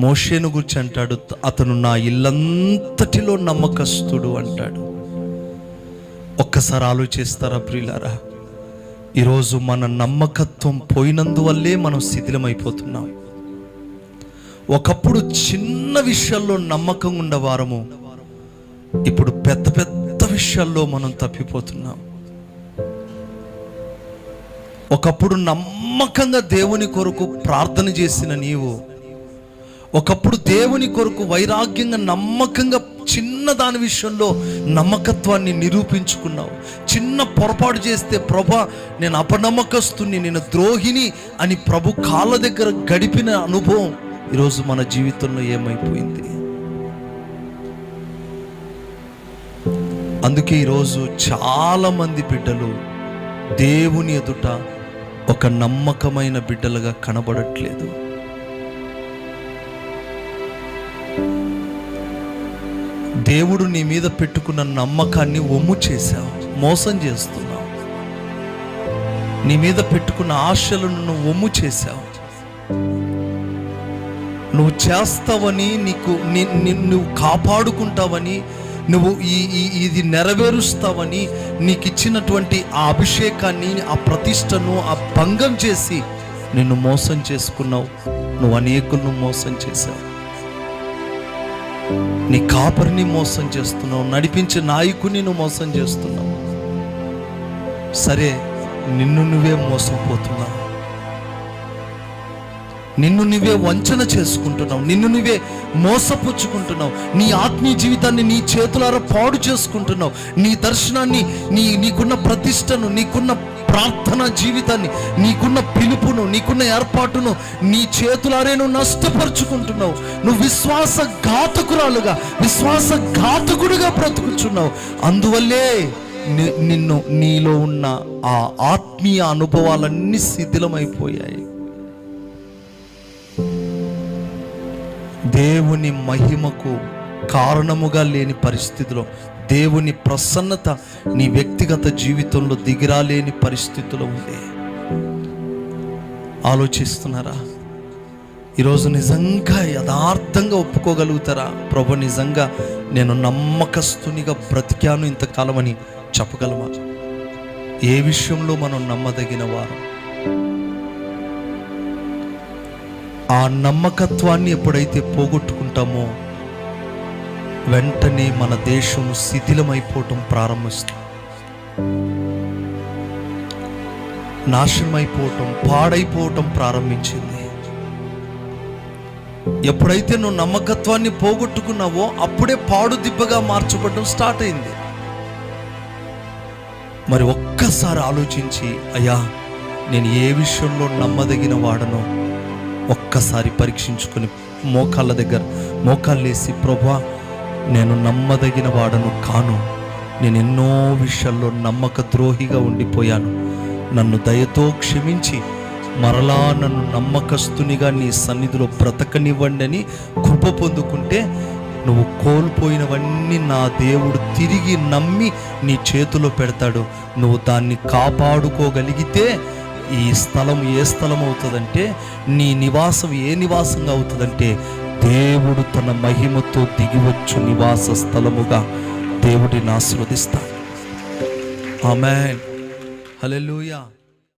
మోషేను గురించి అంటాడు అతను నా ఇల్లంతటిలో నమ్మకస్తుడు అంటాడు. ఒక్కసారి ఆలోచిస్తారా ప్రియులారా? ఈరోజు మన నమ్మకత్వం పోయినందువల్లే మనం శిథిలమైపోతున్నాం. ఒకప్పుడు చిన్న విషయాల్లో నమ్మకం ఉండవారము ఇప్పుడు పెద్ద పెద్ద విషయాల్లో మనం తప్పిపోతున్నాం. ఒకప్పుడు నమ్మకంగా దేవుని కొరకు ప్రార్థన చేసిన నీవు ఒకప్పుడు దేవుని కొరకు వైరాగ్యంగా నమ్మకంగా చిన్న దాని విషయంలో నమ్మకత్వాన్ని నిరూపించుకున్నావు. చిన్న పొరపాటు చేస్తే ప్రభా నేను అపనమ్మకస్తుని నేను ద్రోహిని అని ప్రభు కాళ్ళ దగ్గర గడిపిన అనుభవం ఈరోజు మన జీవితంలో ఏమైపోయింది? అందుకే ఈరోజు చాలా మంది బిడ్డలు దేవుని ఎదుట ఒక నమ్మకమైన బిడ్డలుగా కనబడట్లేదు. దేవుడు నీ మీద పెట్టుకున్న నమ్మకాన్ని ఒమ్ము చేశావు. మోసం చేస్తున్నావు. నీ మీద పెట్టుకున్న ఆశలను నువ్వు ఒమ్ము చేశావు. నువ్వు చేస్తావని నీకు నువ్వు కాపాడుకుంటావని నువ్వు ఈ ఈ- ఇది నెరవేరుస్తావని నీకు ఇచ్చినటువంటి ఆ అభిషేకాన్ని ఆ ప్రతిష్టను ఆ భంగం చేసి నిన్ను మోసం చేసుకున్నావు. నువ్వు అనేకులను మోసం చేశావు. నీ కాపరిని మోసం చేస్తున్నావు నడిపించే నాయకుని నువ్వు మోసం చేస్తున్నావు. సరే నిన్ను నువ్వే మోసపోతున్నావు. నిన్ను నువ్వే వంచన చేసుకుంటున్నావు. నిన్ను నువ్వే మోసపుచ్చుకుంటున్నావు. నీ ఆత్మీయ జీవితాన్ని నీ చేతులారా పాడు చేసుకుంటున్నావు. నీ దర్శనాన్ని నీ నీకున్న ప్రతిష్టను నీకున్న ప్రార్థన జీవితాన్ని నీకున్న పిలుపును నీకున్న ఏర్పాటును నీ చేతులారే నువ్వు నష్టపరుచుకుంటున్నావు. నువ్వు విశ్వాస ఘాతకురాలుగా విశ్వాస ఘాతకుడిగా బ్రతుకుచున్నావు. అందువల్లే ని- నిన్ను నీలో ఉన్న ఆ ఆత్మీయ అనుభవాలన్నీ శిథిలమైపోయాయి. దేవుని మహిమకు కారణముగా లేని పరిస్థితిలో దేవుని ప్రసన్నత నీ వ్యక్తిగత జీవితంలో దిగిరాలేని పరిస్థితిలో ఉంది ఆలోచిస్తున్నారా? ఈరోజు నిజంగా యథార్థంగా ఒప్పుకోగలుగుతారా? ప్రభు నిజంగా నేను నమ్మకస్తునిగా బ్రతికాను ఇంతకాలమని చెప్పగలమా? ఏ విషయంలో మనం నమ్మదగిన వారు? ఆ నమ్మకత్వాన్ని ఎప్పుడైతే పోగొట్టుకుంటామో వెంటనే మన దేశం శిథిలమైపోవటం ప్రారంభిస్తుంది. నాశనమైపోవటం పాడైపోవటం ప్రారంభించింది. ఎప్పుడైతే నువ్వు నమ్మకత్వాన్ని పోగొట్టుకున్నావో అప్పుడే పాడు దిబ్బగా మార్చబడడం స్టార్ట్ అయింది. మరి ఒక్కసారి ఆలోచించి అయ్యా నేను ఏ విషయంలో నమ్మదగిన వాడనో ఒక్కసారి పరీక్షించుకొని మోకాళ్ళ దగ్గర మోకాళ్ళు వేసి ప్రభా నేను నమ్మదగిన వాడను కాను. నేను ఎన్నో విషయాల్లో నమ్మక ద్రోహిగా ఉండిపోయాను. నన్ను దయతో క్షమించి మరలా నన్ను నమ్మకస్తునిగా నీ సన్నిధిలో బ్రతకనివ్వండి అని కృప పొందుకుంటే నువ్వు కోల్పోయినవన్నీ నా దేవుడు తిరిగి నమ్మి నీ చేతిలో పెడతాడు. నువ్వు దాన్ని కాపాడుకోగలిగితే ఈ స్థలం ఏ స్థలం అవుతుందంటే నీ నివాసం ఏ నివాసంగా అవుతుందంటే దేవుడు తన మహిమతో దిగివచ్చు నివాస స్థలముగా దేవుడిని ఆశీర్వదిస్తాడు. ఆమె హల్లెలూయా.